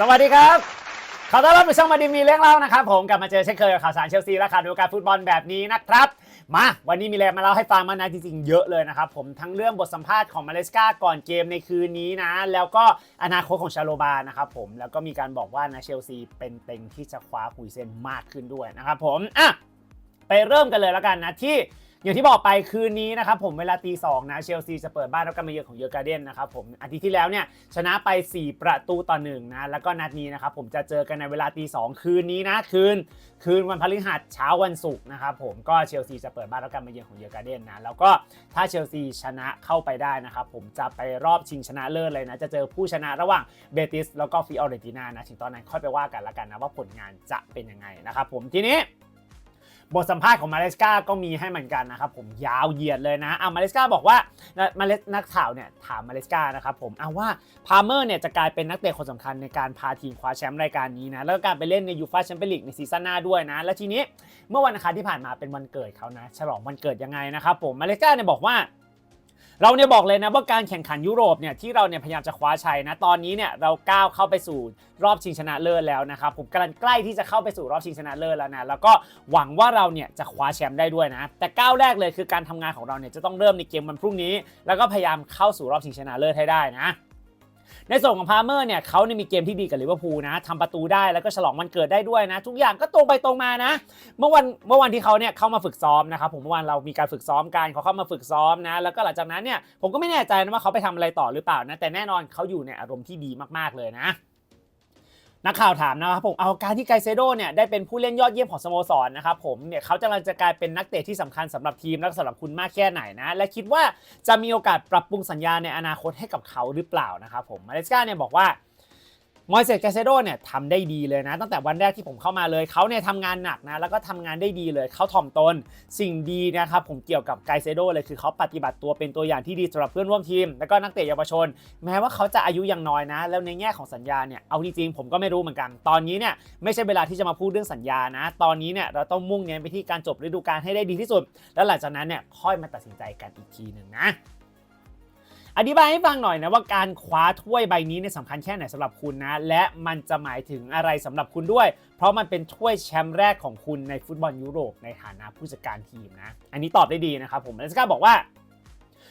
สวัสดีครับ ขอต้อนรับสู่ช่องมาดีมีเรื่องเล่านะครับ ผมกลับมาเจอเช่นเคยกับข่าวสารเชลซีและข่าวดูการฟุตบอลแบบนี้นะครับ มาวันนี้มีแรงมาเล่าให้ฟังมานานจริงๆเยอะเลยนะครับ ผมทั้งเรื่องบทสัมภาษณ์ของมาเลสกาก่อนเกมในคืนนี้นะ แล้วก็อนาคตของชาโลบานะครับผมแล้วก็มีการบอกว่านะเชลซีเป็นเต็งที่จะคว้าคุยเซนมากขึ้นด้วยนะครับผมอะไปเริ่มกันเลยแล้วกันนะที่ อย่างที่บอกไปคืนนี้นะครับผมเวลาตีสองนะเชลซีจะเปิดบ้านรับการมาเยือนของเยอร์การ์เดนนะครับผมอาทิตย์ที่แล้วเนี่ยชนะไป 4 ประตูต่อหนึ่งนะแล้วก็นัดนี้นะครับผมจะเจอกันในเวลาตีสองคืนนี้นะคืน คืนวันพฤหัสเช้าวันศุกร์นะครับผมก็เชลซีจะเปิดบ้านรับการมาเยือนของเยอร์การ์เดนนะแล้วก็ถ้าเชลซีชนะเข้าไปได้นะครับผมจะไปรอบชิงชนะเลิศเลยนะจะเจอผู้ชนะระหว่างเบติสแล้วก็ฟิออเรตินานะถึงตอนนั้นค่อยไปว่ากันละกันนะว่าผลงานจะเป็นยังไงนะครับผมทีนี้ บทสัมภาษณ์ของมาเลสกาก็มีให้เหมือนกันนะครับผมยาวเหยียดเลยนะอะมาเลสกาบอกว่ามาเลสนักข่าวเนี่ยถามมาเลสกานะครับผมเอาว่าพาเมอร์เนี่ยจะกลายเป็นนักเตะคนสำคัญในการพาทีมคว้าแชมป์รายการนี้นะแล้วก็การไปเล่นในยูฟ่าแชมเปี้ยนลีกในซีซั่นหน้าด้วยนะ แล้วทีนี้เมื่อวันอังคารที่ผ่านมาเป็นวันเกิดเขานะ ฉลองวันเกิดยังไงนะครับผมมาเลสกาเนี่ยบอกว่า เราเนี่ยบอกเลยนะว่าการแข่งขันยุโรปเนี่ยที่เราเนี่ยพยายามจะคว้าชัยนะตอนนี้เนี่ยเราก้าวเข้าไปสู่รอบชิงชนะเลิศแล้วนะครับผมกำลังใกล้ที่จะเข้าไปสู่รอบชิงชนะเลิศแล้วนะแล้วก็หวังว่าเราเนี่ยจะคว้าแชมป์ได้ด้วยนะแต่ก้าวแรกเลยคือการทำงานของเราเนี่ยจะต้องเริ่มในเกมวันพรุ่งนี้ แล้วก็พยายามเข้าสู่รอบชิงชนะเลิศให้ได้นะ ในส่วนของพาเมอร์เนี่ยเขาเนี่ยมีเกมที่ดีกับลิเวอร์พูลนะทำประตูได้แล้วก็ฉลองวันเกิดได้ด้วยนะ ทุกอย่างก็ตรงไปตรงมานะ เมื่อวันเมื่อวันที่เขาเนี่ยเข้ามาฝึกซ้อมนะครับผมเมื่อวานเรามีการฝึกซ้อมกันเขาเข้ามาฝึกซ้อมนะ แล้วก็หลังจากนั้นเนี่ยผมก็ไม่แน่ใจนะว่าเขาไปทำอะไรต่อหรือเปล่านะแต่แน่นอนเขาอยู่ในอารมณ์ที่ดีมากๆเลยนะ นักข่าวถามนะครับผมเอาการที่ไกเซโดเนี่ยได้เป็นผู้เล่นยอดเยี่ยมของสโมสรนะครับผมเนี่ยเขาจะลังจะกลายเป็นนักเตะที่สำคัญสำหรับทีมและสำหรับคุณมากแค่ไหนนะและคิดว่าจะมีโอกาสปรับปรุงสัญญาในอนาคตให้กับเขาหรือเปล่านะครับผมมาเลสกาเนี่ยบอกว่า มอยเซสแกเซโดเนี่ยทำได้ดีเลยนะ ตั้งแต่วันแรกที่ผมเข้ามาเลยเขาเนี่ยทำงานหนักนะ แล้วก็ทำงานได้ดีเลยเขาถ่อมตน สิ่งดีนะครับผมเกี่ยวกับไกเซโดเลยคือเขาปฏิบัติตัวเป็นตัวอย่างที่ดีสำหรับเพื่อนร่วมทีม แล้วก็นักเตะเยาวชน แม้ว่าเขาจะอายุยังน้อยนะ แล้วในแง่ของสัญญาเนี่ยเอาจริงๆผมก็ไม่รู้เหมือนกัน ตอนนี้เนี่ยไม่ใช่เวลาที่จะมาพูดเรื่องสัญญานะ ตอนนี้เนี่ยเราต้องมุ่งเน้นไปที่การจบฤดูกาลให้ได้ดีที่สุด แล้วหลังจากนั้นเนี่ยค่อยมาตัดสินใจกันอีกทีหนึ่งนะ อธิบายให้ฟังหน่อยนะว่าการคว้าถ้วยใบนี้เนี่ยสำคัญแค่ไหนสำหรับคุณนะ และมันจะหมายถึงอะไรสำหรับคุณด้วย เพราะมันเป็นถ้วยแชมป์แรกของคุณในฟุตบอลยุโรปในฐานะผู้จัดการทีมนะ อันนี้ตอบได้ดีนะครับผมเลสกาบอกว่า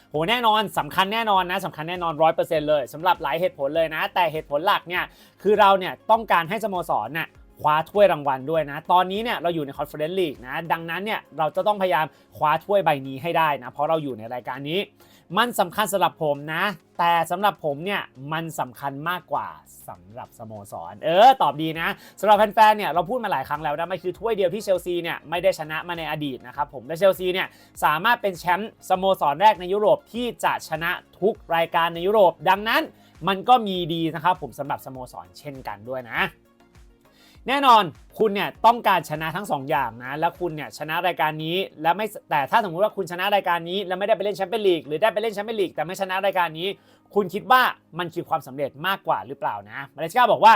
โหแน่นอนสำคัญแน่นอนนะสำคัญแน่นอน100%เปอร์เซ็นต์เลยสำหรับหลายเหตุผลเลยนะ แต่เหตุผลหลักเนี่ยคือเราเนี่ยต้องการให้สโมสรน่ะคว้าถ้วยรางวัลด้วยนะ ตอนนี้เนี่ยเราอยู่ในคอนเฟอเรนซ์ลีกนะ ดังนั้นเนี่ยเราจะต้องพยายามคว้าถ้วยใบนี้ให้ได้นะ เพราะเราอยู่ในรายการนี้ มันสำคัญสำหรับผมนะ แต่สำหรับผมเนี่ยมันสำคัญมากกว่าสำหรับสโมสร เออ ตอบดีนะสำหรับแฟนๆเนี่ยเราพูดมาหลายครั้งแล้วนะมันคือถ้วยเดียวที่เชลซีเนี่ยไม่ได้ชนะมาในอดีตนะครับผมและเชลซีเนี่ยสามารถเป็นแชมป์สโมสรแรกในยุโรปที่จะชนะทุกรายการในยุโรป ดังนั้นมันก็มีดีนะครับผมสำหรับสโมสรเช่นกันด้วยนะ แน่นอนคุณเนี่ยต้องการชนะทั้ง 2 อย่างนะแล้วคุณเนี่ยชนะรายการนี้แล้วไม่แต่ถ้าสมมุติว่าคุณชนะรายการนี้ แล้วไม่ได้ไปเล่นแชมเปี้ยนลีกหรือได้ไปเล่นแชมเปี้ยนลีกแต่ไม่ชนะรายการนี้ คุณคิดว่ามันคือความสำเร็จมากกว่าหรือเปล่านะมาเลสกาบอกว่า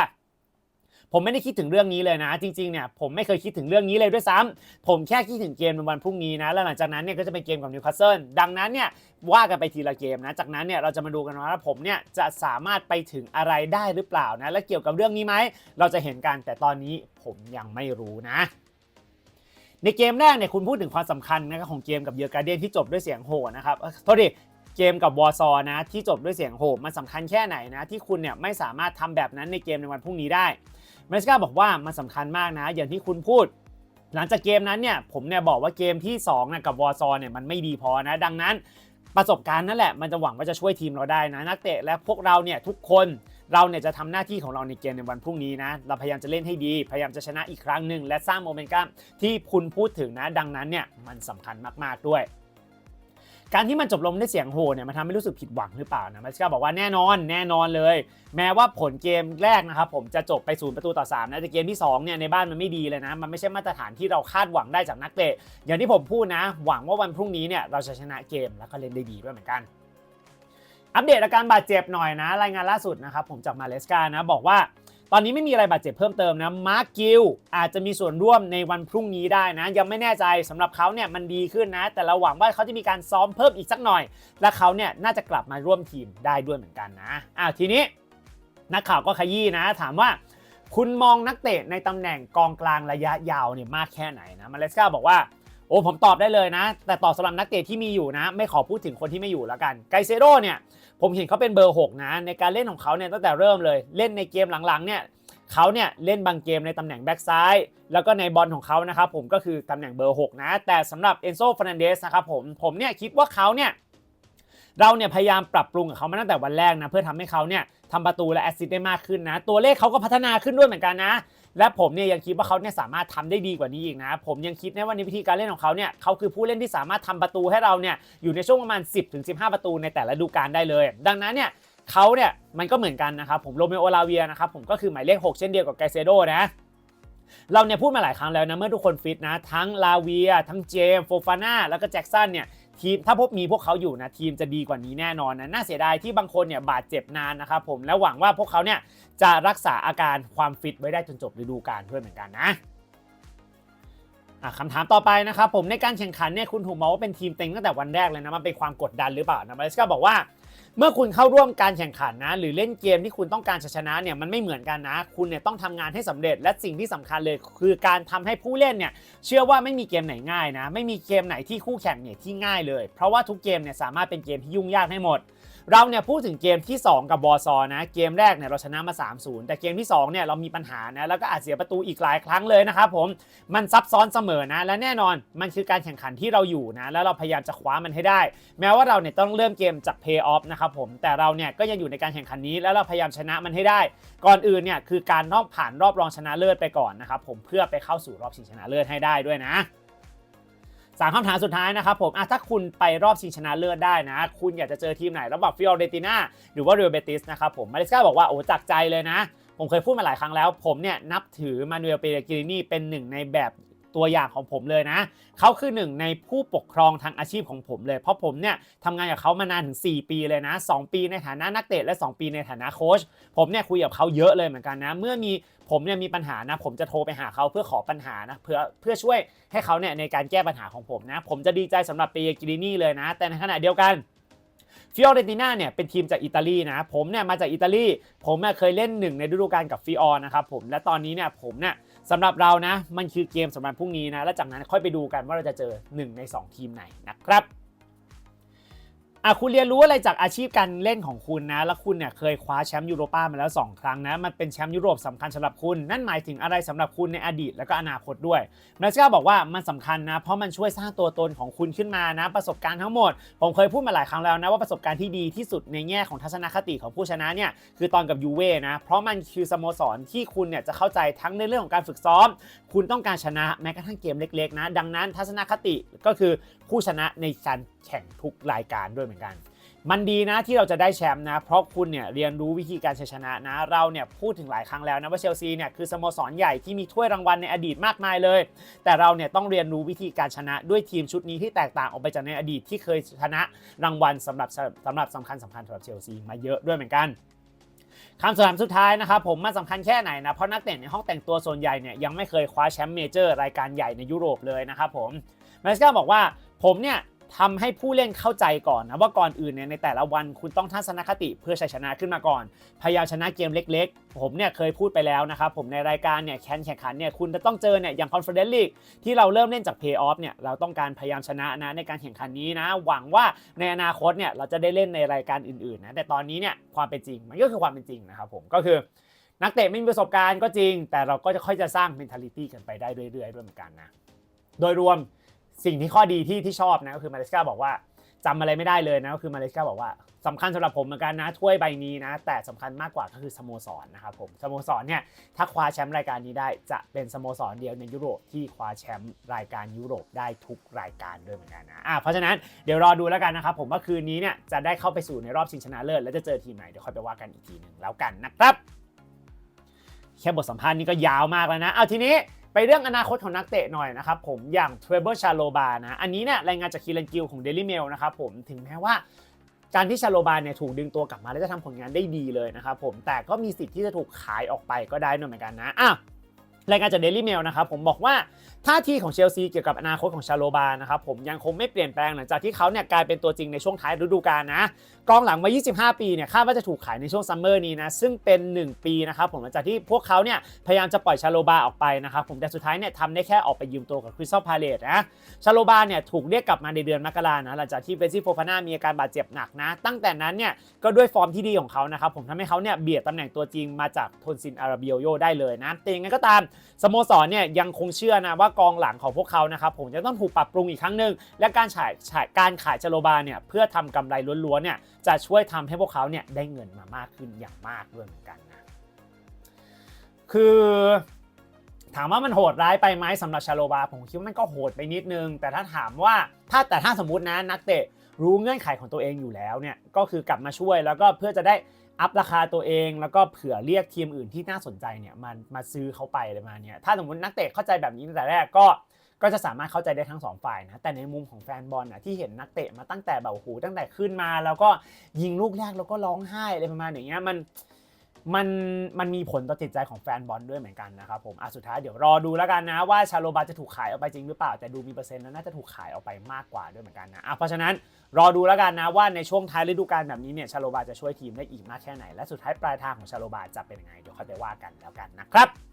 ผมไม่ได้คิดถึงเรื่องนี้เลยนะ จริงๆเนี่ยผมไม่เคยคิดถึงเรื่องนี้เลยด้วยซ้ำผมแค่คิดถึงเกมในวันพรุ่งนี้นะแล้วหลังจากนั้นเนี่ยก็จะเป็นเกมกับนิวคาสเซิลดังนั้นเนี่ยว่ากันไปทีละเกมนะจากนั้นเนี่ยเราจะมาดูกันว่าผมเนี่ยจะสามารถไปถึงอะไรได้หรือเปล่านะและเกี่ยวกับเรื่องนี้ไหมเราจะเห็นกันแต่ตอนนี้ผมยังไม่รู้นะในเกมแรกเนี่ยคุณพูดถึงความสำคัญนะครับของเกมกับเยอร์การ์เดียนที่จบด้วยเสียงโห่นะครับโทษดิ เกมกับวอร์ซอนะที่จบด้วยเสียงโห่มันสำคัญแค่ไหนนะที่คุณเนี่ยไม่สามารถทำแบบนั้นในเกมในวันพรุ่งนี้ได้เมสกาบอกว่ามันสำคัญมากนะ อย่างที่คุณพูด หลังจากเกมนั้นเนี่ยผมเนี่ยบอกว่าเกมที่2นะกับวอร์ซอเนี่ยมันไม่ดีพอนะ ดังนั้นประสบการณ์นั่นแหละมันจะหวังว่าจะช่วยทีมเราได้นะ นักเตะและพวกเราเนี่ยทุกคนเราเนี่ยจะทำหน้าที่ของเราในเกมในวันพรุ่งนี้นะ เราพยายามจะเล่นให้ดี พยายามจะชนะอีกครั้งหนึ่งและสร้างโมเมนตัมที่คุณพูดถึงนะ ดังนั้นเนี่ยมันสำคัญมากๆด้วย การที่มันจบลงด้วยเสียงโห่เนี่ยมันทำให้รู้สึกผิดหวังหรือเปล่านะมาสกาบอกว่าแน่นอนแน่นอนเลย แม้ว่าผลเกมแรกนะครับผมจะจบไปศูนย์ประตูต่อ3นะแต่เกมที่2เนี่ยในบ้านมันไม่ดีเลยนะมันไม่ใช่มาตรฐานที่เราคาดหวังได้จากนักเตะอย่างที่ผมพูดนะ หวังว่าวันพรุ่งนี้เนี่ยเราจะชนะเกมแล้วก็เล่นได้ดีด้วยเหมือนกันอัปเดตอาการบาดเจ็บหน่อยนะ รายงานล่าสุดนะครับผมจากมาเลสกานะบอกว่า ตอนนี้ไม่มีอะไรบาดเจ็บเพิ่มเติมนะ มาร์กิลอาจจะมีส่วนร่วมในวันพรุ่งนี้ได้นะ ยังไม่แน่ใจสำหรับเขาเนี่ยมันดีขึ้นนะ แต่เราหวังว่าเขาจะมีการซ้อมเพิ่มอีกสักหน่อย และเขาเนี่ยน่าจะกลับมาร่วมทีมได้ด้วยเหมือนกันนะอ้าวทีนี้นักข่าวก็ขยี้นะ ถามว่าคุณมองนักเตะในตำแหน่งกองกลางระยะยาวเนี่ยมากแค่ไหนนะ มาเลสกาบอกว่า โอ้ผมตอบได้เลยนะ แต่ตอบสำหรับนักเตะที่มีอยู่นะ ไม่ขอพูดถึงคนที่ไม่อยู่แล้วกัน ไกเซโดเนี่ย ผมเห็นเขาเป็นเบอร์ 6 นะ ในการเล่นของเขาเนี่ยตั้งแต่เริ่มเลยเล่นในเกมหลังๆเนี่ยเขาเนี่ยเล่นบางเกมในตำแหน่งแบ็กซ้ายแล้วก็ในบอลของเขานะครับผมก็คือตำแหน่งเบอร์ 6 นะ แต่สำหรับเอนโซฟรนันเดสนะครับผมผมเนี่ยคิดว่าเขาเนี่ย เราเนี่ยพยายามปรับปรุงกับเขามาตั้งแต่วันแรกนะเพื่อทำให้เขาเนี่ยทำประตูและแอสซิสต์ได้มากขึ้นนะ ตัวเลขเขาก็พัฒนาขึ้นด้วยเหมือนกันนะ และผมเนี่ยยังคิดว่าเขาเนี่ยสามารถทำได้ดีกว่านี้อีกนะ ผมยังคิดนะว่าในวิธีการเล่นของเขาเนี่ยเขาคือผู้เล่นที่สามารถทำประตูให้เราเนี่ยอยู่ในช่วงประมาณ 10-15 ประตูในแต่ละฤดูกาลได้เลย ดังนั้นเนี่ยเขาเนี่ยมันก็เหมือนกันนะครับผมโรเมโอลาเวียนะครับผมก็คือหมายเลข 6 เช่นเดียวกับไกเซโดนะเราเนี่ยพูดมาหลายครั้งแล้วนะเมื่อทุกคนฟิตนะ ทั้งลาเวีย ทั้งเจมโฟฟาน่าแล้วก็แจ็กสันเนี่ย ทีมถ้าพบมีพวกเขาอยู่นะทีมจะดีกว่านี้แน่นอนนะน่าเสียดายที่บางคนเนี่ยบาดเจ็บนานนะครับผมและหวังว่าพวกเขาเนี่ยจะรักษาอาการความฟิตไว้ได้จนจบฤดูกาลด้วยเหมือนกันนะอะคำถามต่อไปนะครับผมในการแข่งขันเนี่ยคุณถูกมองว่าเป็นทีมเต็งตั้งแต่วันแรกเลยนะมันเป็นความกดดันหรือเปล่านะมาเลสกาบอกว่า เมื่อคุณเข้าร่วมการแข่งขันนะ หรือเล่นเกมที่คุณต้องการชนะเนี่ยมันไม่เหมือนกันนะ คุณเนี่ยต้องทำงานให้สำเร็จและสิ่งที่สำคัญเลย คือการทำให้ผู้เล่นเนี่ยเชื่อว่าไม่มีเกมไหนง่ายนะ ไม่มีเกมไหนที่คู่แข่งเนี่ยที่ง่ายเลย เพราะว่าทุกเกมเนี่ยสามารถเป็นเกมที่ยุ่งยากให้หมด เราเนี่ยพูดถึงเกมที่ 2 กับบอซอนะเกมแรกเนี่ยเราชนะมา 3-0 แต่เกมที่2เนี่ยเรามีปัญหานะแล้วก็อาจเสียประตูอีกหลายครั้งเลยนะครับผมมันซับซ้อนเสมอนะ และแน่นอนมันคือการแข่งขันที่เราอยู่นะแล้วเราพยายามจะคว้ามันให้ได้ แม้ว่าเราเนี่ยต้องเริ่มเกมจาก Pay Off นะครับผมแต่เราเนี่ยก็ยังอยู่ในการแข่งขันนี้แล้วเราพยายามชนะมันให้ได้ ก่อนอื่นเนี่ยคือการต้องผ่านรอบรองชนะเลิศไปก่อนนะครับผมเพื่อไปเข้าสู่รอบชิงชนะเลิศให้ได้ด้วยนะ สามคำถามสุดท้ายนะครับผมถ้าคุณไปรอบชิงชนะเลิศได้นะ คุณอยากจะเจอทีมไหนระหว่างฟิออเรติน่าหรือว่าเรอัลเบติสนะครับผมมาริสกาบอกว่าโอ้จากใจเลยนะ ผมเคยพูดมาหลายครั้งแล้ว ผมเนี่ยนับถือมานูเอลเปเรกินีเป็นหนึ่งในแบบ ตัวอย่างของผมเลยนะเขาคือหนึ่งในผู้ปกครองทางอาชีพของผมเลย เพราะผมเนี่ยทำงานกับเขามานานถึง 4 ปีเลยนะ 2 ปีในฐานะนักเตะและ 2 ปีในฐานะโค้ชผมเนี่ยคุยกับเขาเยอะเลยเหมือนกันนะ เมื่อมีผมเนี่ยมีปัญหานะ ผมจะโทรไปหาเขาเพื่อขอปัญหานะเพื่อเพื่อช่วยให้เขาเนี่ยในการแก้ปัญหาของผมนะ ผมจะดีใจสำหรับเปเยกิรินี่เลยนะ แต่ในขณะเดียวกันฟิออเรติน่าเนี่ยเป็นทีมจากอิตาลีนะผมเนี่ยมาจากอิตาลี ผมเเคยเล่นหนึ่งในฤดูกาลกับฟิออนะครับผมและตอนนี้เนี่ยผมเนี่ย สำหรับเรานะ มันคือเกมสำหรับพรุ่งนี้นะ และจากนั้นค่อยไปดูกันว่าเราจะเจอ 1 ใน 2 ทีมไหนนะครับ อะคุณเรียนรู้อะไรจากอาชีพการเล่นของคุณนะ แล้วคุณเนี่ยเคยคว้าแชมป์ยูโรป้ามาแล้ว 2 ครั้งนะ มันเป็นแชมป์ยุโรปสำคัญสำหรับคุณ นั่นหมายถึงอะไรสำหรับคุณในอดีตแล้วก็อนาคตด้วยมาสก้าบอกว่ามันสำคัญนะ เพราะมันช่วยสร้างตัวตนของคุณขึ้นมานะ ประสบการณ์ทั้งหมด ผมเคยพูดมาหลายครั้งแล้วนะว่าประสบการณ์ที่ดีที่สุดในแง่ของทัศนคติของผู้ชนะเนี่ยคือตอนกับยูเว่นะ เพราะมันคือสโมสรที่คุณเนี่ยจะเข้าใจทั้งในเรื่องของการฝึกซ้อม คุณต้องการชนะแม้กระทั่งเกมเล็ก ๆ นะ ดังนั้นทัศนคติก็คือผู้ชนะในการแข่งทุกรายการด้วยเหมือนกัน มันดีนะที่เราจะได้แชมป์นะ เพราะคุณเนี่ยเรียนรู้วิธีการชชนะนะ เราเนี่ยพูดถึงหลายครั้งแล้วนะว่าเชลซีเนี่ยคือสโมสรใหญ่ที่มีถ้วยรางวัลในอดีตมากมายเลย แต่เราเนี่ยต้องเรียนรู้วิธีการชนะด้วยทีมชุดนี้ที่แตกต่างออกไปจากในอดีตที่เคยชนะรางวัลสำหรับสำหรับสำคัญสำคัญสำหรับเชลซีมาเยอะด้วยเหมือนกันคำถามสุดท้ายนะครับผมมันสำคัญแค่ไหนนะเพราะนักเตะในห้องแต่งตัวส่วนใหญ่เนี่ยยังไม่เคยคว้าแชมป์เมเจอร์รายการใหญ่ในยุโรปเลยนะครับผมแมสกาบอกว่าผมเนี่ย ทำให้ผู้เล่นเข้าใจก่อนนะว่าก่อนอื่นเนี่ยในแต่ละวันคุณต้องทัศนคติเพื่อชัยชนะขึ้นมาก่อน พยายามชนะเกมเล็กๆ ผมเนี่ยเคยพูดไปแล้วนะครับผมในรายการเนี่ยแข่งแข่งขันเนี่ยคุณจะต้องเจอเนี่ยอย่างคอนเฟอเรนซ์ลีกที่เราเริ่มเล่นจากเพย์ออฟเนี่ยเราต้องการพยายามชนะนะในการแข่งขันนี้นะ หวังว่าในอนาคตเนี่ยเราจะได้เล่นในรายการอื่นๆนะแต่ตอนนี้เนี่ยความเป็นจริงมันก็คือความเป็นจริงนะครับผมก็คือนักเตะไม่มีประสบการณ์ก็จริง แต่เราก็จะค่อยจะสร้าง mentality กันไปได้เรื่อยๆด้วยเหมือนกันนะโดยรวม สิ่งที่ข้อดีที่ที่ชอบนะก็คือมาเลสกาบอกว่าจำอะไรไม่ได้เลยนะก็คือมาเลสกาบอกว่าสำคัญสำหรับผมเหมือนกันนะถ้วยใบนี้นะ แต่สำคัญมากกว่าก็คือสโมสรนะครับผมสโมสรเนี่ยถ้าคว้าแชมป์รายการนี้ได้จะเป็นสโมสรเดียวในยุโรปที่คว้าแชมป์รายการยุโรปได้ทุกรายการด้วยเหมือนกันนะอะเพราะฉะนั้นเดี๋ยวรอดูแล้วกันนะครับผมว่าคืนนี้เนี่ยจะได้เข้าไปสู่ในรอบชิงชนะเลิศแล้วจะเจอทีมไหนเดี๋ยวค่อยไปว่ากันอีกทีหนึ่งแล้วกันนะครับแค่บทสัมภาษณ์นี้ก็ยาวมากแล้วนะเอาทีนี้ ไปเรื่องอนาคตของนักเตะหน่อยนะครับผมอย่างเทรเบิลชาโลบานะอันนี้เนี่ยรายงานจากคีรันกิลของ Daily Mail นะครับผมถึงแม้ว่าการที่ชาโลบาเนี่ยถูกดึงตัวกลับมาแล้วจะทำผลงานได้ดีเลยนะครับผมแต่ก็มีสิทธิ์ที่จะถูกขายออกไปก็ได้ด้วยเหมือนกันนะอะรายงานจากเดลี่เมลนะครับผมบอกว่า ท่าทีของเชลซีเกี่ยวกับอนาคตของชาโลบานะครับผมยังคงไม่เปลี่ยนแปลงหลังจากที่เขาเนี่ยกลายเป็นตัวจริงในช่วงท้ายฤดูกาลนะกองหลังวัย25 ปีเนี่ยคาดว่าจะถูกขายในช่วงซัมเมอร์นี้นะซึ่งเป็น 1 ปีนะครับผมหลังจากที่พวกเขาเนี่ยพยายามจะปล่อยชาโลบาออกไปนะครับผมแต่สุดท้ายเนี่ยทำได้แค่ออกไปยืมตัวกับคริสตัลพาเลตนะชาโลบาเนี่ยถูกเรียกกลับมาในเดือนมกรานะหลังจากที่เบซี่โฟฟาน่ามีอาการบาดเจ็บหนักนะ ตั้งแต่นั้นเนี่ยก็ด้วยฟอร์มที่ดีของเขานะครับผมทำให้เขาเนี่ยเบียดตำแหน่งตัวจริงมาจากทนซินอาราเบียโยได้เลยนะแต่ยังไงก็ตามสโมสรเนี่ยยังคงเชื่อนะว่ากองหลังของพวกเขานะครับผมจะต้องถูกปรับปรุงอีกครั้งหนึ่งและการขายขายการขายชโลบาเนี่ยเพื่อทำกำไรล้วนๆเนี่ยจะช่วยทำให้พวกเขาเนี่ยได้เงินมามากขึ้นอย่างมากด้วยเหมือนกันนะคือถามว่ามันโหดร้ายไปไหมสำหรับชาโลบาผมคิดว่ามันก็โหดไปนิดนึง แต่ถ้าถามว่าถ้าแต่ถ้าสมมตินะนักเตะรู้เงื่อนไขของตัวเองอยู่แล้วเนี่ยก็คือกลับมาช่วยแล้วก็เพื่อจะได้ อัพราคาตัวเองแล้วก็เผื่อเรียกทีมอื่นที่น่าสนใจเนี่ยมันมาซื้อเขาไปอะไรมาเนี่ยถ้าสมมตินักเตะเข้าใจแบบนี้ตั้งแต่แรกก็ก็จะสามารถเข้าใจได้ทั้งสองฝ่ายนะ แต่ในมุมของแฟนบอลนะที่เห็นนักเตะมาตั้งแต่แบบหูตั้งแต่ขึ้นมา แล้วก็ยิงลูกแรกแล้วก็ร้องไห้อะไรประมาณอย่างเงี้ยมัน มันมันมีผลต่อจิตใจของแฟนบอลด้วยเหมือนกันนะครับผมอะสุดท้ายเดี๋ยวรอดูแล้วกันนะว่าชาโลบาจะถูกขายออกไปจริงหรือเปล่า แต่ดูมีเปอร์เซ็นต์แล้วน่าจะถูกขายออกไปมากกว่าด้วยเหมือนกันนะอะเพราะฉะนั้นรอดูแล้วกันนะว่าในช่วงท้ายฤดูกาลแบบนี้เนี่ยชาโลบาจะช่วยทีมได้อีกมากแค่ไหนและสุดท้ายปลายทางของชาโลบาจะเป็นยังไงเดี๋ยวค่อยไปว่ากันแล้วกันนะครับ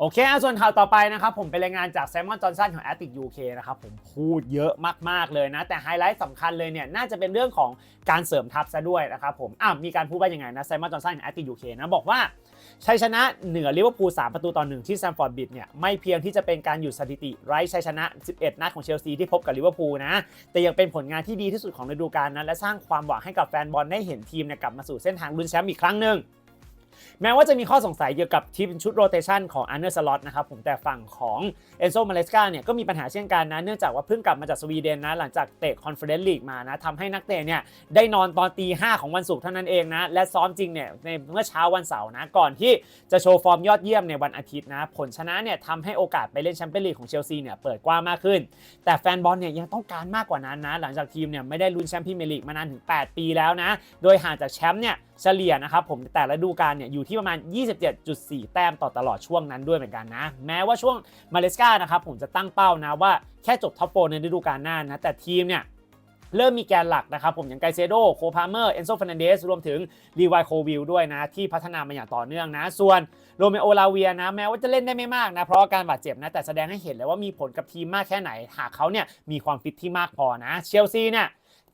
โอเคอะส่วนข่าวต่อไปนะครับ ผมเป็นรายงานจากแซมมอนจอห์นสันของ a t t i c UK นะครับ ผมพูดเยอะมาก ๆ เลยนะ แต่ไฮไลท์สำคัญเลยเนี่ย น่าจะเป็นเรื่องของการเสริมทัพซะด้วยนะครับผมอะมีการพูดว่ายังไงนะแซมมอนจอห์นสันของ a t t i c UK นะ บอกว่าชัยชนะเหนือลิเวอร์พูล3ประตูต่อหนึ่งที่แซมฟอร์ดบิดเนี่ย ไม่เพียงที่จะเป็นการหยุดสถิติไร้ชัยชนะ 11 นัดของเชลซีที่พบกับลิเวอร์พูลนะแต่ยังเป็นผลงานที่ดีที่สุดของฤดูกาลนั้นและสร้างความหวังให้กับแฟนบอลได้เห็นทีมเนี่ยกลับมาสู่เส้นทางลุ้นแชมป์อีกครั้งหนึ่ง แม้ว่าจะมีข้อสงสัยเกี่ยวกับทีมชุดโรเตชันของอันเนอร์สล็อตนะครับผมแต่ฝั่งของเอนโซมาเลสกาเนี่ยก็มีปัญหาเช่นกันนะเนื่องจากว่าเพิ่งกลับมาจากสวีเดนนะหลังจากเตะคอนเฟอเรนซ์ลีกมานะทำให้นักเตะเนี่ยได้นอนตอนตีห้าของวันศุกร์เท่านั้นเองนะและซ้อมจริงเนี่ยในเมื่อเช้าวันเสาร์นะก่อนที่จะโชว์ฟอร์มยอดเยี่ยมในวันอาทิตย์นะผลชนะเนี่ยทำให้โอกาสไปเล่นแชมเปี้ยนลีกของเชลซีเนี่ยเปิดกว้างมากขึ้น แต่แฟนบอลเนี่ยยังต้องการมากกว่านั้นนะหลังจากทีมเนี่ยไม่ได้ลุ้นแชมป์พรีเมียร์ลีกมานานถึง 8 ปีแล้วนะโดยห่างจากแชมป์เนี่ย เฉลี่ยนะครับผมแต่ละฤดูกาลเนี่ยอยู่ที่ประมาณ 27.4 แต้มต่อตลอดช่วงนั้นด้วยเหมือนกันนะ แม้ว่าช่วงมาเลสกานะครับผมจะตั้งเป้านะว่าแค่จบท็อปโฟในฤดูกาลหน้านะแต่ทีมเนี่ยเริ่มมีแกนหลักนะครับผมอย่างไกเซโดโคพาเมอร์ เอนโซฟ r นเดส รวมถึงรีวายโควิลด้วยนะ ที่พัฒนามาอย่างต่อเนื่องนะ ส่วนโรเมโอลาเวียนะ แม้ว่าจะเล่นได้ไม่มากนะ เพราะอาการบาดเจ็บนะ แต่แสดงให้เห็นเลยว่ามีผลกับทีมมากแค่ไหน หากเขาเนี่ยมีความฟิตที่มากพอนะ เชลซีเนี่ย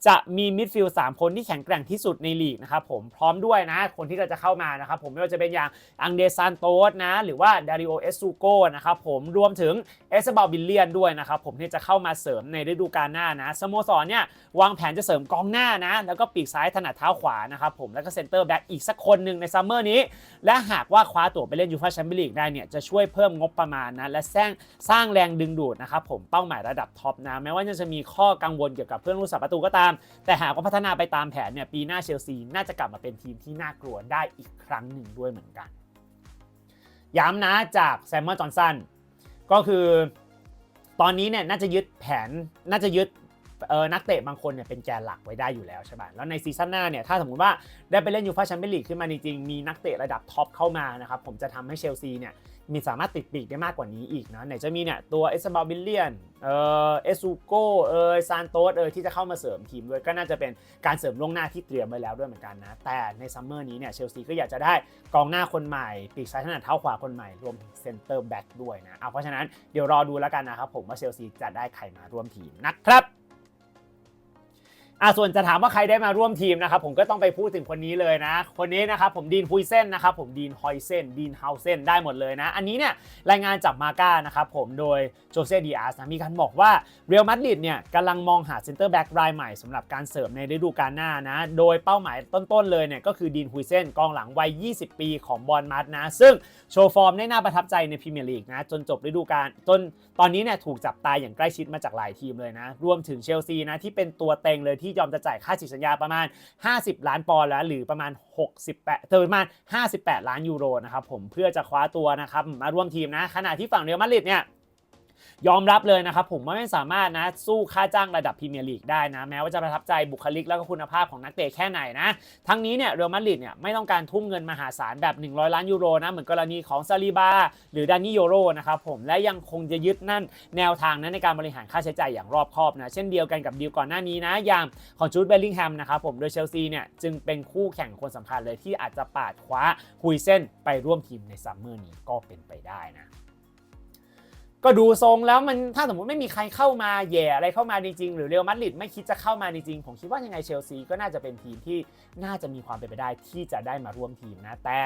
จะมีมิดฟิลด์3คนที่แข็งแกร่งที่สุดในลีกนะครับผมพร้อมด้วยนะคนที่จะเข้ามานะครับผมไม่ว่าจะเป็นอย่างอังเดซานโตสนะหรือว่าดาริโอเอสซูโกนะครับผมรวมถึงเอสบาลบิลเลียนด้วยนะครับผมที่จะเข้ามาเสริมในฤดูกาลหน้านะสโมสรเนี่ยวางแผนจะเสริมกองหน้านะแล้วก็ปีกซ้ายถนัดเท้าขวานะครับผมแล้วก็เซนเตอร์แบ็กอีกสักคนหนึ่งในซัมเมอร์นี้ และหากว่าคว้าตั๋วไปเล่นยูฟ่าแชมเปี้ยนลีกได้เนี่ยจะช่วยเพิ่มงบประมาณนะและสร้างสร้างแรงดึงดูดนะครับผมเป้าหมายระดับท็อปนะแม้ว่าจะมีข้อกังวลเกี่ยวกับเพื่อนผู้สับประตูก็ตามแต่หากว่าพัฒนาไปตามแผนเนี่ยปีหน้าเชลซีน่าจะกลับมาเป็นทีมที่น่ากลัวได้อีกครั้งหนึ่งด้วยเหมือนกัน ย้ำนะจากแซมเมอร์จอห์นสันก็คือตอนนี้เนี่ยน่าจะยึดแผนน่าจะยึดเออนักเตะบางคนเนี่ยเป็นแกนหลักไว้ได้อยู่แล้วใช่ไหมแล้วในซีซั่นหน้าเนี่ยถ้าสมมติว่าได้ไปเล่นยูฟ่าแชมเปี้ยนลีกขึ้นมาจริงๆมีนักเตะระดับท็อปเข้ามานะครับผมจะทำให้เชลซีเนี่ย มีสามารถติดปีกได้มากกว่านี้อีกนะไหนจะมีเนี่ยตัวเอสบาบิลเลียนเออเอซูโกเออซานโตสเออที่จะเข้ามาเสริมทีมด้วยก็น่าจะเป็นการเสริมล่วงหน้าที่เตรียมไว้แล้วด้วยเหมือนกันนะ แต่ในซัมเมอร์นี้เนี่ยเชลซีก็อยากจะได้กองหน้าคนใหม่ ปีกซ้ายถนัดเท้าขวาคนใหม่ รวมถึงเซนเตอร์แบ็กด้วยนะเอาเพราะฉะนั้นเดี๋ยวรอดูแล้วกันนะครับผมว่าเชลซีจะได้ใครมาร่วมทีมนะครับ อะส่วนจะถามว่าใครได้มาร่วมทีมนะครับผมก็ต้องไปพูดถึงคนนี้เลยนะ คนนี้นะครับผมดีนพุยเซนนะครับผมดีนฮอยเซนดีนเฮาเซนได้หมดเลยนะ อันนี้เนี่ยรายงานจากมาก้านะครับผมโดยโจเซดีอาสนะมีการบอกว่าเรอัลมาดริดเนี่ยกำลังมองหาเซนเตอร์แบ็กรายใหม่สำหรับการเสริมในฤดูกาลหน้านะโดยเป้าหมายต้นๆเลยเนี่ยก็คือดีนฮุยเซนกองหลังวัย 20 ปีของบอลมัดนะ ซึ่งโชว์ฟอร์มได้น่าประทับใจในพรีเมียร์ลีกนะจนจบฤดูกาลจนตอนนี้เนี่ยถูกจับตายอย่างใกล้ชิดมาจากหลายทีมเลยนะรวมถึงเชลซีนะที่เป็นตัวเต็งเลยที่ยอมจะจ่ายค่าฉีกสัญญาประมาณ 50 ล้านปอนด์แล้วหรือประมาณ 68เออประมาณ 58 ล้านยูโรนะครับผมเพื่อจะคว้าตัวนะครับมาร่วมทีมนะขณะที่ฝั่งเรอัลมาดริดเนี่ย ยอมรับเลยนะครับผมว่าไม่สามารถนะสู้ค่าจ้างระดับพรีเมียร์ลีกได้นะแม้ว่าจะประทับใจบุคลิกแล้วก็คุณภาพของนักเตะแค่ไหนนะทั้งนี้เนี่ยเรอัลมาดริดเนี่ยไม่ต้องการทุ่มเงินมหาศาลแบบ 100 ล้านยูโรนะเหมือนกรณีของซาลีบาหรือดานิโยโรนะครับผมและยังคงจะยึดนั่นแนวทางนั้นในการบริหารค่าใช้จ่ายอย่างรอบคอบนะเช่นเดียวกันกับดีลก่อนหน้านี้นะอย่างของจูดเบลลิงแฮมนะครับผมโดยเชลซีเนี่ยจึงเป็นคู่แข่งคนสำคัญเลยที่อาจจะปาดคว้าคุยเส้นไปร่วมทีมในซัมเมอร์นี้ก็เป็นไปได้นะ ก็ดูทรงแล้วมันถ้าสมมติไม่มีใครเข้ามาแย่อะไรเข้ามาจริงๆ หรือเรอัลมาดริดไม่คิดจะเข้ามาจริงๆ ผมคิดว่ายังไงเชลซีก็น่าจะเป็นทีมที่น่าจะมีความเป็นไปได้ที่จะได้มาร่วมทีมนะแต่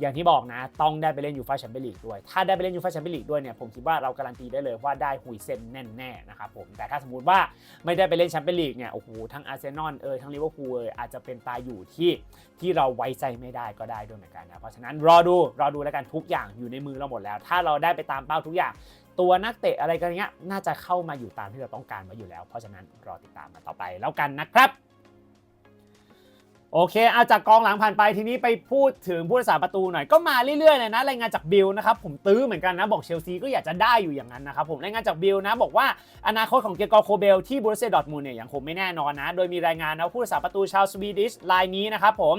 อย่างที่บอกนะ ต้องได้ไปเล่นยูฟ่าแชมเปี้ยนลีกด้วย ถ้าได้ไปเล่นยูฟ่าแชมเปี้ยนลีกด้วยเนี่ยผมคิดว่าเราการันตีได้เลยว่าได้หุยเซนแน่ๆนะครับผมแต่ถ้าสมมติว่าไม่ได้ไปเล่นแชมเปี้ยนลีกเนี่ยโอ้โหทั้งอาร์เซนอลเอยทั้งลิเวอร์พูลเอยอาจจะเป็นตายอยู่ที่ที่เราไว้ใจไม่ได้ก็ได้ด้วยเหมือนกันนะเพราะฉะนั้นรอดูรอดูแล้วกันทุกอย่างอยู่ในมือเราหมดแล้ว ถ้าเราได้ไปตามเป้าทุกอย่างตัวนักเตะอะไรกันเงี้ยน่าจะเข้ามาอยู่ตามที่เราต้องการมาอยู่แล้ว เพราะฉะนั้นรอติดตามมาต่อไปแล้วกันนะครับ โอเคเอาจากกองหลังผ่านไปทีนี้ไปพูดถึงผู้รักษาประตูหน่อยก็มาเรื่อยๆเลยนะรายงานจากบิลนะครับผมตื้อเหมือนกันนะบอกเชลซีก็อยากจะได้อยู่อย่างนั้นนะครับผมรายงานจากบิลนะบอกว่าอนาคตของเกียร์กอโคเบลที่บรูเซ่ดอร์ทมูลเนี่ยยังคงไม่แน่นอนนะ โดยมีรายงานนะผู้รักษาประตูชาวสวีดิชรายนี้นะครับผม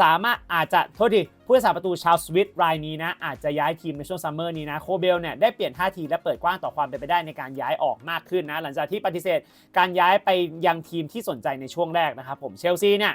สามารถอาจจะโทษทีผู้รักษาประตูชาวสวิตรายนี้นะอาจจะย้ายทีมในช่วงซัมเมอร์นี้นะโคเบลเนี่ยได้เปลี่ยนท่าทีและเปิดกว้างต่อความเป็นไปได้ในการย้ายออกมากขึ้นนะหลังจากที่ปฏิเสธ การย้ายไปยังทีมที่สนใจในช่วงแรกนะครับผมเชลซีเนี่ย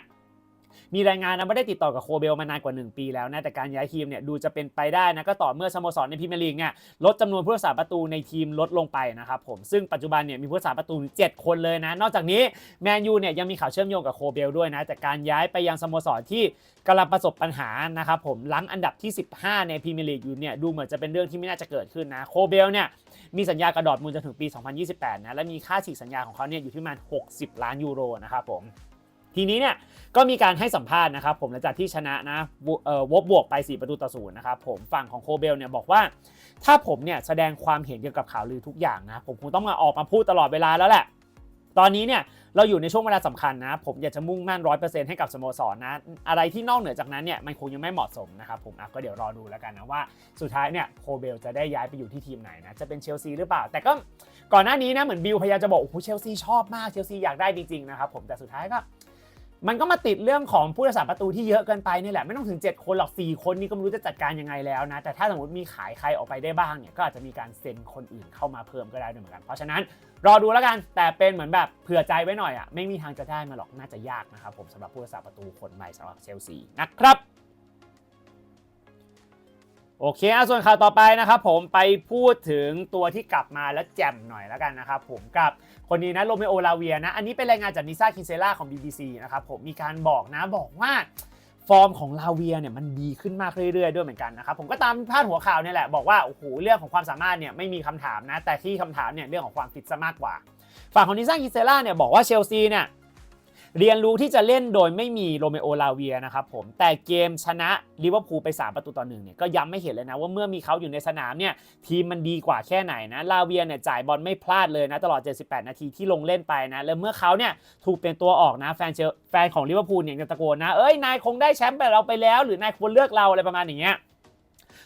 มีรายงานนะไม่ได้ติดต่อกับโคเบลมานานกว่า 1 ปีแล้วนะแต่การย้ายทีมเนี่ยดูจะเป็นไปได้นะก็ต่อเมื่อสโมสรในพรีเมียร์ลีกเนี่ยลดจำนวนผู้รักษาประตูในทีมลดลงไปนะครับผมซึ่งปัจจุบันเนี่ยมีผู้รักษาประตู 7 คนเลยนะนอกจากนี้แมนยูเนี่ยยังมีข่าวเชื่อมโยงกับโคเบลด้วยนะแต่การย้ายไปยังสโมสรที่กำลังประสบปัญหานะครับผมหลังอันดับที่ 15 ในพรีเมียร์ลีกอยู่เนี่ยดูเหมือนจะเป็นเรื่องที่ไม่น่าจะเกิดขึ้นนะโคเบลเนี่ยมีสัญญากระดอดมูลจนถึงปี 2028 นะและมีค่าฉีกสัญญาของเขาเนี่ยอยู่ที่ประมาณ 60 ล้านยูโรนะครับผม ทีนี้เนี่ยก็มีการให้สัมภาษณ์นะครับผมหลังจากที่ชนะนะวบบวกไป 4 ประตูต่อศูนย์นะครับผมฝั่งของโคเบลเนี่ยบอกว่า ถ้าผมเนี่ยแสดงความเห็นเกี่ยวกับข่าวลือทุกอย่างนะผมคงต้องมาออกมาพูดตลอดเวลาแล้วแหละตอนนี้เนี่ยเราอยู่ในช่วงเวลาสำคัญนะ ผมอยากจะมุ่งมั่นร้อยเปอร์เซ็นต์ให้กับสโมสรนะ อะไรที่นอกเหนือจากนั้นเนี่ยมันคงยังไม่เหมาะสมนะครับผมก็เดี๋ยวรอดูแล้วกันนะว่า สุดท้ายเนี่ยโคเบลจะได้ย้ายไปอยู่ที่ทีมไหนนะจะเป็นเชลซีหรือเปล่า แต่ก็ก่อนหน้านี้นะเหมือนบิลพยายามจะบอกโอ้โหเชลซีชอบมากเชลซีอยากได้จริงๆนะครับผมแต่สุดท้ายก็ มันก็มาติดเรื่องของผู้รักษาประตูที่เยอะเกินไปนี่แหละไม่ต้องถึง 7 คนหรอก4คนนี่ก็ไม่รู้จะจัดการยังไงแล้วนะ แต่ถ้าสมมติมีขายใครออกไปได้บ้างเนี่ยก็อาจจะมีการเซ็นคนอื่นเข้ามาเพิ่มก็ได้เหมือนกัน เพราะฉะนั้นรอดูแล้วกันแต่เป็นเหมือนแบบเผื่อใจไว้หน่อยอะไม่มีทางจะได้มาหรอกน่าจะยากนะครับผมสำหรับผู้รักษาประตูคนใหม่สำหรับเชลซีนะครับ โอเคอะส่วนข่าวต่อไปนะครับผมไปพูดถึงตัวที่กลับมาแล้วแจ่มหน่อยแล้วกันนะครับผมกับคนนี้นะโรเมโอลาเวียนะ อันนี้เป็นรายงานจากนิซ่าคินเซล่าของ BBC นะครับผมมีการบอกนะบอกว่าฟอร์มของลาเวียเนี่ยมันดีขึ้นมากเรื่อยๆ ด้วยเหมือนกันนะครับผมก็ตามพาดหัวข่าวเนี่ยแหละบอกว่าโอ้โหเรื่องของความสามารถเนี่ยไม่มีคำถามนะแต่ที่คำถามเนี่ยเรื่องของความฟิตซะมากกว่า ฝั่งของนิซ่าคินเซล่าเนี่ยบอกว่าเชลซีเนี่ย เรียนรู้ที่จะเล่นโดยไม่มีโรเมโอลาเวียนะครับผมแต่เกมชนะลิเวอร์พูลไป 3 ประตูต่อหนึ่งเนี่ยก็ย้ำไม่เห็นเลยนะว่าเมื่อมีเขาอยู่ในสนามเนี่ยทีมมันดีกว่าแค่ไหนนะลาเวียเนี่ยจ่ายบอลไม่พลาดเลยนะตลอด 78 นาทีที่ลงเล่นไปนะแล้วเมื่อเขาเนี่ยถูกเป็นตัวออกนะแฟนเชลแฟนของลิเวอร์พูลเนี่ยยังตะโกนนะเอ้ยนายคงได้แชมป์ไปเราไปแล้ว หรือนายควรเลือกเราอะไรประมาณอย่างเงี้ย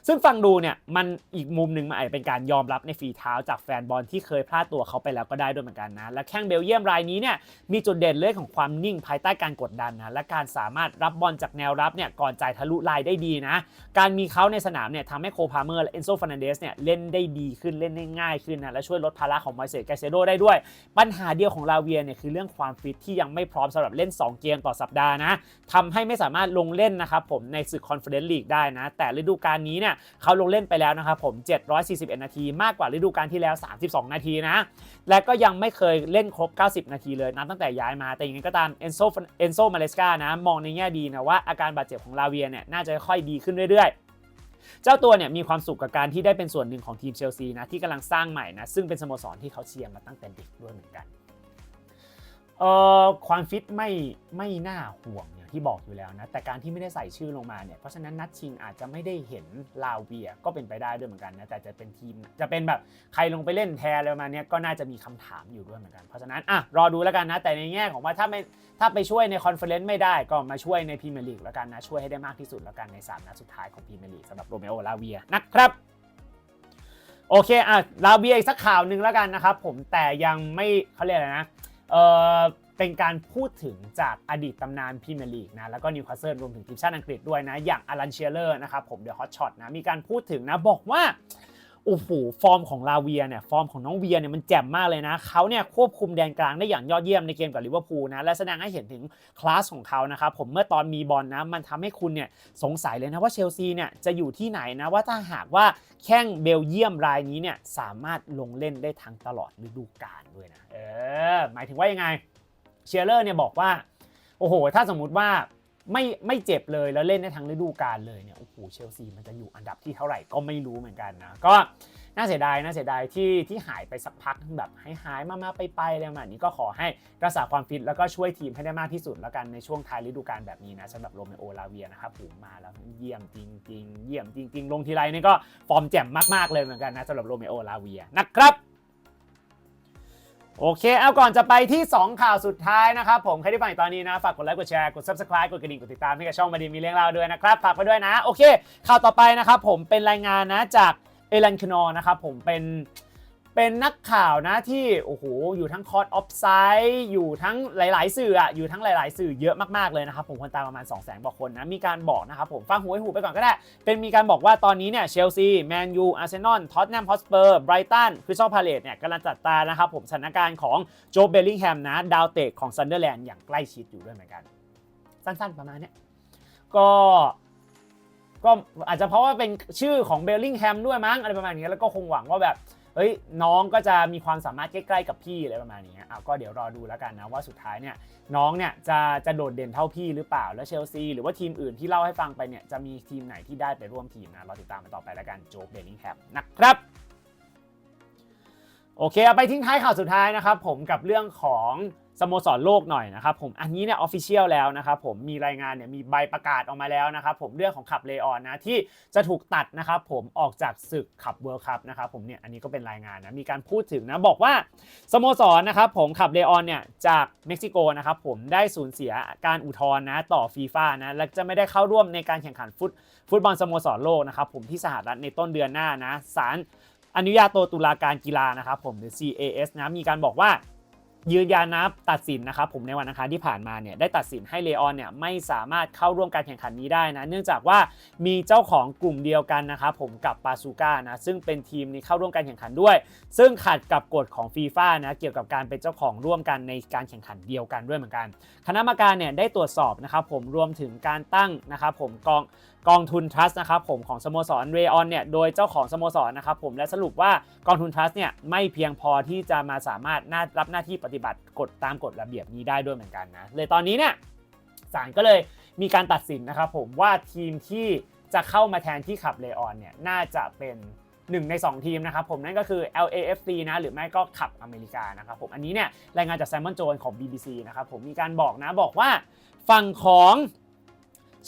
ซึ่งฟังดูเนี่ยมันอีกมุมหนึ่งมันอาจจะเป็นการยอมรับในฝีเท้าจากแฟนบอลที่เคยพลาดตัวเขาไปแล้วก็ได้ด้วยเหมือนกันนะ และแข้งเบลเยียมรายนี้เนี่ยมีจุดเด่นเรื่องของความนิ่งภายใต้การกดดันนะและการสามารถรับบอลจากแนวรับเนี่ยก่อนจ่ายทะลุลายได้ดีนะ การมีเขาในสนามเนี่ยทำให้โคพาเมอร์และเอนโซฟ r น a นเดสเนี่ยเล่นได้ดีขึ้นเล่นได้ง่ายขึ้นนะและช่วยลดภาระของมอยเซสแกเซโดได้ด้วย ปัญหาเดียวของลาเวียเนี่ยคือเรื่องความฟิตที่ยังไม่พร้อมสำหรับเล่น 2 เกมต่อสัปดาห์นะทำให้ไม่สามารถลงเล่นนะครับผมในศึกคอนเฟอเรนซ์ลีกได้นะ แต่ฤดูกาลนี้เนี่ยเขาลงเล่นไปแล้วนะครับผม 741 นาที มากกว่าฤดูกาลที่แล้ว 32 นาทีนะ และก็ยังไม่เคยเล่นครบ 90 นาทีเลยนับตั้งแต่ย้ายมา แต่อย่างนี้ก็ตามเอนโซเอนโซมาเลสกานะ มองในแง่ดีนะว่าอาการบาดเจ็บของลาเวียเนี่ยน่าจะค่อยดีขึ้นเรื่อยๆเจ้าตัวเนี่ยมีความสุขกับการที่ได้เป็นส่วนหนึ่งของทีมเชลซีนะที่กำลังสร้างใหม่นะซึ่งเป็นสโมสรที่เขาเชียร์มาตั้งแต่เด็กด้วยเหมือนกันเอ่อความฟิตไม่ไม่น่าห่วงอย่าง ที่บอกอยู่แล้วนะแต่การที่ไม่ได้ใส่ชื่อลงมาเนี่ยเพราะฉะนั้นนัดชิงอาจจะไม่ได้เห็นลาเวียก็เป็นไปได้ด้วยเหมือนกันนะแต่จะเป็นทีมจะเป็นแบบใครลงไปเล่นแทนอะไรประมาณเนี้ยก็น่าจะมีคำถามอยู่ด้วยเหมือนกันเพราะฉะนั้นอะรอดูแล้วกันนะแต่ในแง่ของว่าถ้าไม่ถ้าไปช่วยในคอนเฟอเรนซ์ไม่ได้ก็มาช่วยในพรีเมียร์ลีกแล้วกันนะช่วยให้ได้มากที่สุดแล้วกันในสามนัดสุดท้ายของพรีเมียร์ลีกสำหรับโรเมโอลาเวียนะครับโอเคอะลาเบียอีกสักข่าวหนึ่งแล้วกันนะครับผมแต่ยังไม่เขาเรียกอะไรนะเออ เป็นการพูดถึงจากอดีตตำนานพรีเมียร์ลีกนะแล้วก็นิวคาสเซิลรวมถึงทีมชาติอังกฤษด้วยนะ อย่างอลันเชียเลอร์นะครับผมเดอะฮอตช็อตนะมีการพูดถึงนะบอกว่าโอ้โหฟอร์มของลาเวียเนี่ยฟอร์มของน้องเวียเนี่ยมันแจ่มมากเลยนะเขาเนี่ยควบคุมแดนกลางได้อย่างยอดเยี่ยมในเกมกับลิเวอร์พูลนะและแสดงให้เห็นถึงคลาสของเขานะครับผมเมื่อตอนมีบอลนะมันทำให้คุณเนี่ยสงสัยเลยนะว่าเชลซีเนี่ยจะอยู่ที่ไหนนะว่าถ้าหากว่าแข้งเบลเยียมรายนี้เนี่ยสามารถลงเล่นได้ทั้งตลอดฤดูกาลด้วยนะเออหมายถึงว่ายังไง เชียร์เลอร์เนี่ยบอกว่า โอ้โห ถ้าสมมุติว่าไม่ไม่เจ็บเลยแล้วเล่นได้ทั้งฤดูกาลเลยเนี่ยโอ้โหเชลซีมันจะอยู่อันดับที่เท่าไหร่ก็ไม่รู้เหมือนกันนะ ก็น่าเสียดายน่าเสียดายที่ที่หายไปสักพักแบบให้หายมามาไปไปอะไรประมาณนี้ก็ขอให้รักษาความฟิตแล้วก็ช่วยทีมให้ได้มากที่สุดแล้วกันในช่วงท้ายฤดูกาลแบบนี้นะสำหรับโรเมโอลาเวียนะครับผมมาแล้วเยี่ยมจริง ๆ เยี่ยมจริง ๆ ลงทีไรนี่ก็ฟอร์มแจ่มมากๆเลยเหมือนกันนะสำหรับโรเมโอลาเวียนะครับ โอเค เอาก่อนจะไปที่ 2 ข่าวสุดท้ายนะครับ ผม ใครที่ฟังอยู่ตอนนี้นะ ฝากกดไลค์ กดแชร์ กด subscribe กดกระดิ่ง กดติดตามให้กับช่องมาดีมีเรื่องราวด้วยนะครับ ฝากไปด้วยนะ โอเค ข่าวต่อไปนะครับผมเป็นรายงานนะจากเอลันคานอนะครับผมเป็น เป็นนักข่าวนะที่โอ้โหอยู่ทั้งคอร์ดออฟไซด์อยู่ทั้งหลาย ๆ สื่ออะอยู่ทั้งหลาย ๆ สื่อเยอะมากๆเลยนะครับผมคนตามประมาณ 2 0 0 0 0 0กว่าคนนะ มีการบอกนะครับผมฟังหูไว้หูไปก่อนก็ได้ เป็นมีการบอกว่าตอนนี้เนี่ยเชลซีแมนยูอาร์เซนอลท็อตแนมฮอสเปอร์ไบรตันคริสตัลพาเลตเนี่ยกำลังจัดตานะครับผมสถานการณ์ของโจเบลลิงแฮมนะดาวเตะของซันเดอร์แลนด์อย่างใกล้ชิดอยู่ด้วยเหมือนกัน สั้นๆประมาณนี้ก็ก็อาจจะเพราะว่าเป็นชื่อของเบลลิงแฮมด้วยมั้งอะไรประมาณนี้แล้วก็คงหวังว่าแบบ เฮ้ยน้องก็จะมีความสามารถใกล้ๆกับพี่อะไรประมาณนี้อะก็เดี๋ยวรอดูแล้วกันนะว่าสุดท้ายเนี่ยน้องเนี่ยจะจะโดดเด่นเท่าพี่หรือเปล่าแล้วเชลซีหรือว่าทีมอื่นที่เล่าให้ฟังไปเนี่ยจะมีทีมไหนที่ได้ไปร่วมทีมนะเราติดตามกันต่อไปแล้วกันโจ๊กเบลลิงแฮมนะครับโอเคเอาไปทิ้งท้ายข่าวสุดท้ายนะครับผมกับเรื่องของ สโมสรโลกหน่อยนะครับผมอันนี้เนี่ยออฟฟิเชียลแล้วนะครับผมมีรายงานเนี่ยมีใบประกาศออกมาแล้วนะครับผมเรื่องของขับเลออนนะที่จะถูกตัดนะครับผมออกจากศึกขับเวิลด์คัพนะครับผมเนี่ยอันนี้ก็เป็นรายงานนะมีการพูดถึงนะบอกว่าสโมสรนะครับผมขับเลออนเนี่ยจากเม็กซิโกนะครับผมได้สูญเสียการอุทธรณ์นะต่อฟีฟ่านะและจะไม่ได้เข้าร่วมในการแข่งขันฟุตฟุตบอลสโมสรโลกนะครับผมที่สหรัฐในต้นเดือนหน้านะศาลอนุญาโตตุลาการกีฬานะครับผมหรือ CAS นะมีการบอกว่า ยืนยันนะตัดสินนะครับผมในวันอังคารที่ผ่านมาเนี่ยได้ตัดสินให้เลออนเนี่ยไม่สามารถเข้าร่วมการแข่งขันนี้ได้นะ เนื่องจากว่ามีเจ้าของกลุ่มเดียวกันนะครับผมกับปาซูก้านะซึ่งเป็นทีมนี้เข้าร่วมการแข่งขันด้วย ซึ่งขัดกับกฎของฟีฟ่านะเกี่ยวกับการเป็นเจ้าของร่วมกันในการแข่งขันเดียวกันด้วยเหมือนกัน คณะกรรมการเนี่ยได้ตรวจสอบนะครับผมรวมถึงการตั้งนะครับผมกอง กองทุนทรัสต์นะครับผมของสโมสรเรออนเนี่ยโดยเจ้าของสโมสรนะครับผมและสรุปว่ากองทุนทรัสต์เนี่ยไม่เพียงพอที่จะมาสามารถน่ารับหน้าที่ปฏิบัติกฎตามกฎระเบียบนี้ได้ด้วยเหมือนกันนะเลยตอนนี้เนี่ยศาลก็เลยมีการตัดสินนะครับผมว่าทีมที่จะเข้ามาแทนที่ขับเลออนเนี่ยน่าจะเป็น1ใน 2 ทีมนะครับผมนั่นก็คือ LAFC นะหรือไม่ก็ขับอเมริกานะครับผมอันนี้เนี่ยรายงานจากไซมอนโจนของ BBC นะครับผมมีการบอกนะบอกว่าฝั่งของ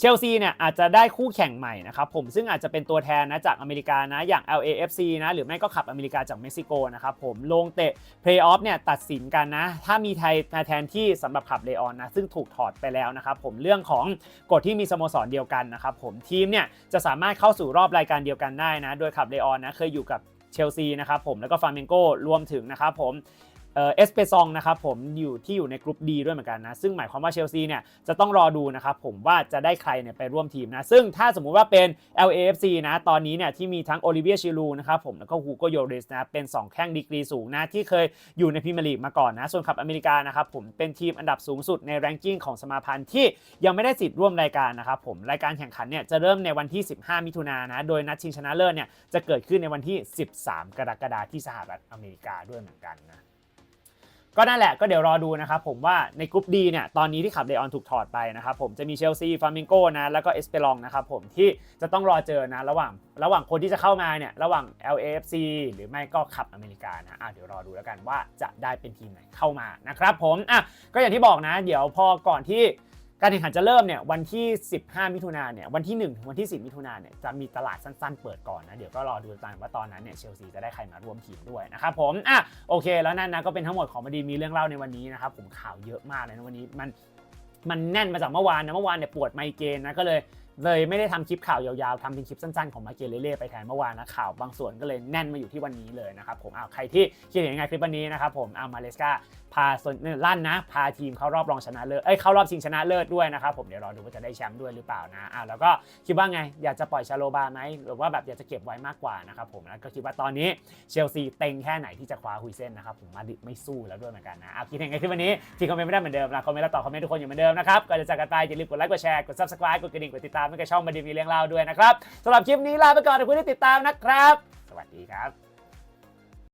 เชลซีเนี่ยอาจจะได้คู่แข่งใหม่นะครับผมซึ่งอาจจะเป็นตัวแทนนะจากอเมริกานะอย่าง LAFC นะหรือไม่ก็ขับอเมริกาจากเม็กซิโกนะครับผมลงเตะเพลย์ออฟเนี่ยตัดสินกันนะ ถ้ามีไทยมาแทนที่สำหรับขับเลออนนะซึ่งถูกถอดไปแล้วนะครับผมเรื่องของกฎที่มีสโมสรเดียวกันนะครับผมทีมเนี่ยจะสามารถเข้าสู่รอบรายการเดียวกันได้นะโดยขับเลออนนะเคยอยู่กับเชลซีนะครับผมแล้วก็ฟาร์เมนโกรวมถึงนะครับผม เอสเปซองนะครับผมอยู่ที่อยู่ในกลุ่มดีด้วยเหมือนกันนะ ซึ่งหมายความว่าเชลซีเนี่ยจะต้องรอดูนะครับผมว่าจะได้ใครเนี่ยไปร่วมทีมนะ ซึ่งถ้าสมมุติว่าเป็น LAFC นะ ตอนนี้เนี่ยที่มีทั้งโอลิเวียชิลูนะครับผมแล้วก็ฮูโกโยริสนะ เป็น 2 แข้งดีกรีสูงนะ ที่เคยอยู่ในพรีเมียร์ลีกมาก่อนนะ ส่วนขับอเมริกานะครับผมเป็นทีมอันดับสูงสุดในแรงกิ้งของสมาพันธ์ที่ยังไม่ได้สิทธิ์ร่วมรายการนะครับผมรายการแข่งขันเนี่ยจะเริ่มในวันที่ 15 มิถุนายนนะโดยนัดชิงชนะเลิศเนี่ยจะเกิดขึ้นในวันที่ 13 กรกฎาคมที่สหรัฐอเมริกาด้วยเหมือนกันนะ ก็นั่นแหละก็เดี๋ยวรอดูนะครับผมว่าในกลุ่มดีเนี่ยตอนนี้ที่ขับเลออนถูกถอดไปนะครับผมจะมีเชลซีฟาร์มิงโกนะแล้วก็เอสเปรองนะครับผมที่จะต้องรอเจอนะระหว่างระหว่างคนที่จะเข้ามาเนี่ยระหว่าง LAFC หรือไม่ก็ขับอเมริกานะอะเดี๋ยวรอดูแล้วกันว่าจะได้เป็นทีมไหนเข้ามานะครับผมอะก็อย่างที่บอกนะ เดี๋ยวพอก่อนที่ การแข่งขันจะเริ่มเนี่ยวันที่ 15 มิถุนายนเนี่ยวันที่ 1 ถึงวันที่ 10 มิถุนายนเนี่ยจะมีตลาดสั้นๆ เปิดก่อนนะ เดี๋ยวก็รอดูกันว่าตอนนั้นเนี่ยเชลซีจะได้ใครมาร่วมทีมด้วยนะครับผมอะโอเค แล้วนั่นนะก็เป็นทั้งหมดของมาดีมีเรื่องเล่าในวันนี้นะครับผมข่าวเยอะมากเลยนะวันนี้มันมันแน่นมาจากเมื่อวานนะเมื่อวานเนี่ยปวดไมเกรนนะก็เลยเลยไม่ได้ทำคลิปข่าวยาวๆทำเป็นคลิปสั้นๆของมาเกเลเล่ไปแทนเมื่อวานนะข่าวบางส่วนก็เลยแน่นมาอยู่ที่วันนี้เลยนะครับผมเอาใครที่คิดเห็นยังไงคลิปวันนี้นะครับผมเอามาเลสกาพาส่วนเนี่ยลั่นนะ พาทีมเข้ารอบรองชนะเลิศเอ้ยเข้ารอบชิงชนะเลิศด้วยนะครับผมเดี๋ยวรอดูว่าจะได้แชมป์ด้วยหรือเปล่านะอ่าแล้วก็คิดว่าไงอยากจะปล่อยชาโลบาไหมหรือว่าแบบอยากจะเก็บไว้มากกว่านะครับผมแล้วก็คิดว่าตอนนี้เชลซีเต็งแค่ไหนที่จะคว้าฮุยเซนนะครับผมมาดิไม่สู้แล้วด้วยเหมือนกันนะเอาคิดเห็นยังไงคลิปวันนี้ที่คอมเมนต์ไม่ได้เหมือนเดิมนะคอมเมนต์แล้วตอบคอมเมนต์ทุกคนอยู่เหมือนเดิมนะครับก่อนจะจากกันไปอย่าลืมกดไลค์กดแชร์กด subscribe กดกระดิ่งกดติดตามให้กับช่องมาดีมีเรื่องเล่าด้วยนะครับสำหรับคลิปนี้ลาไปก่อนขอบคุณที่ติดตามนะครับ สวัสดีครับ